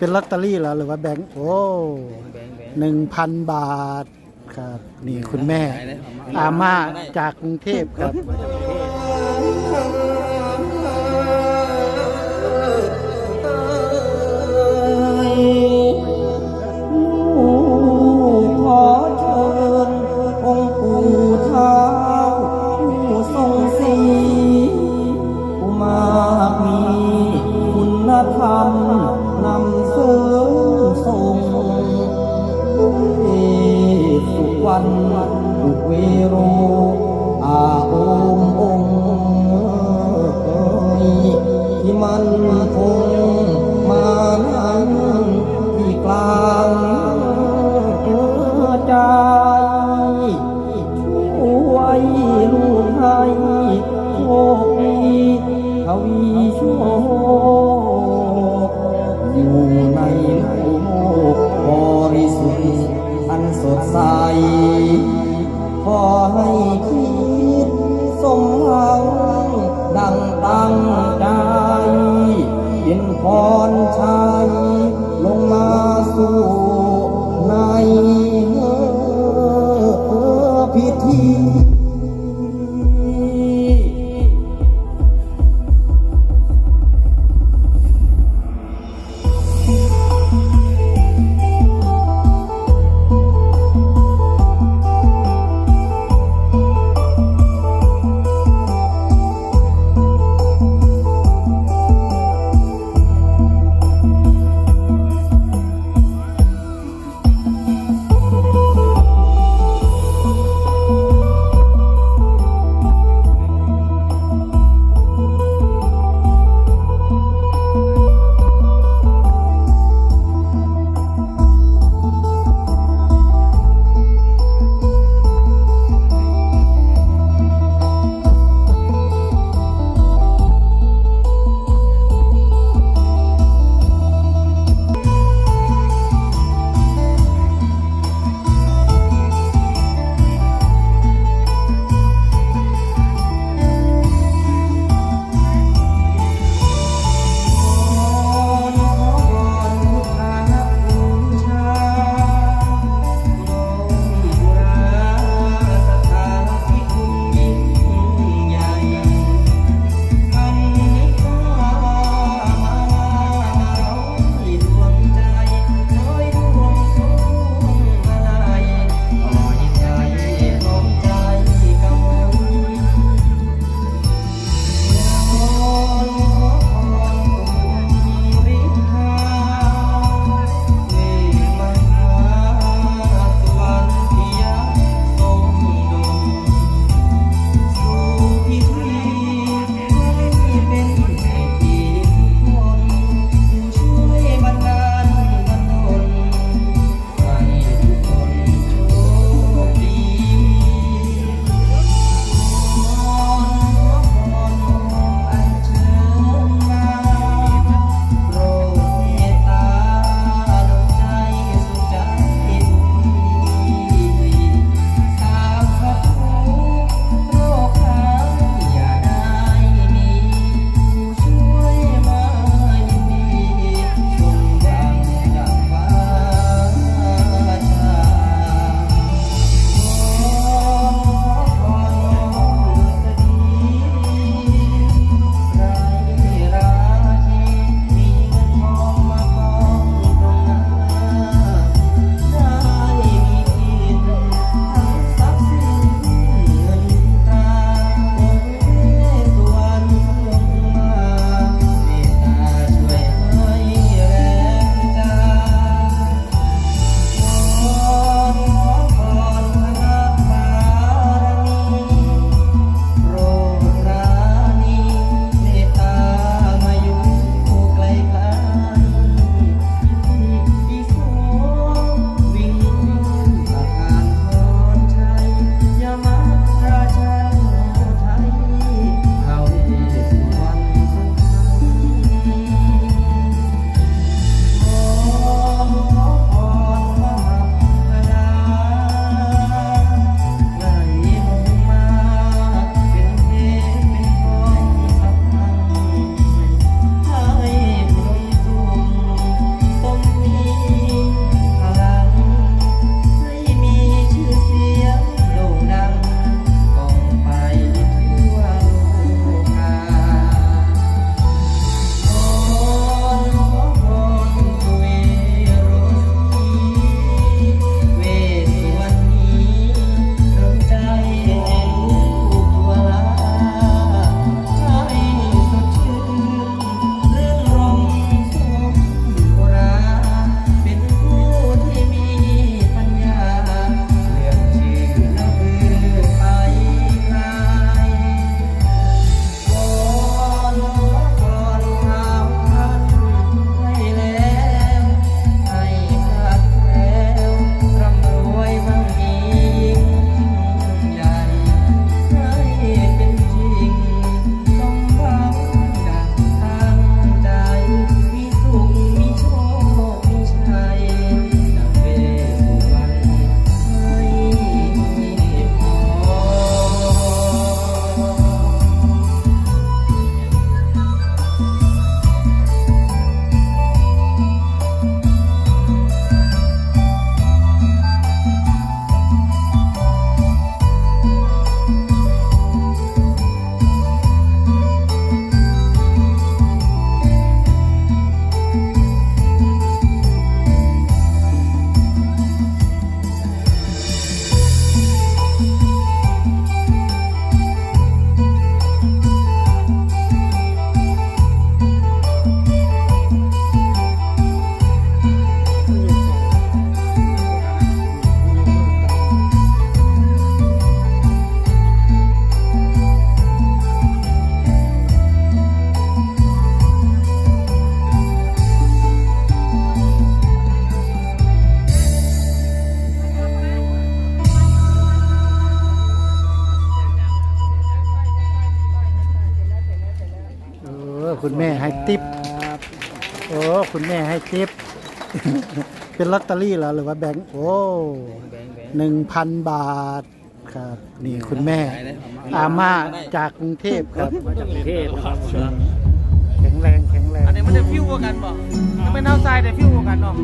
เป็นลอตเตอรี่เหรอหรือว่าแบงค์โอ้แบงค์แบงค์หนึ่งพันบาทครับ นี่คุณแม่ อาม่าจากกรุงเทพครับ วรรณอุเวโรอาโอมองค์ที่มันคง caminho. คุณแม่ให้ติปโอ้คุณแม่ให้ติปเป็นลอตเตอรี่เหรอหรือว่าแบงค์โอ้หนึ่งพันบาทครับนี่คุณแม่ อาม่าจากกรุงเทพครับจากกรุงเทพครับแข็งแรงแข็งแรงอันนี้มันจะฟิววกันบ่ถ้าเป็นเท้าทรายแต่ฟิวกว่ากันเนาะ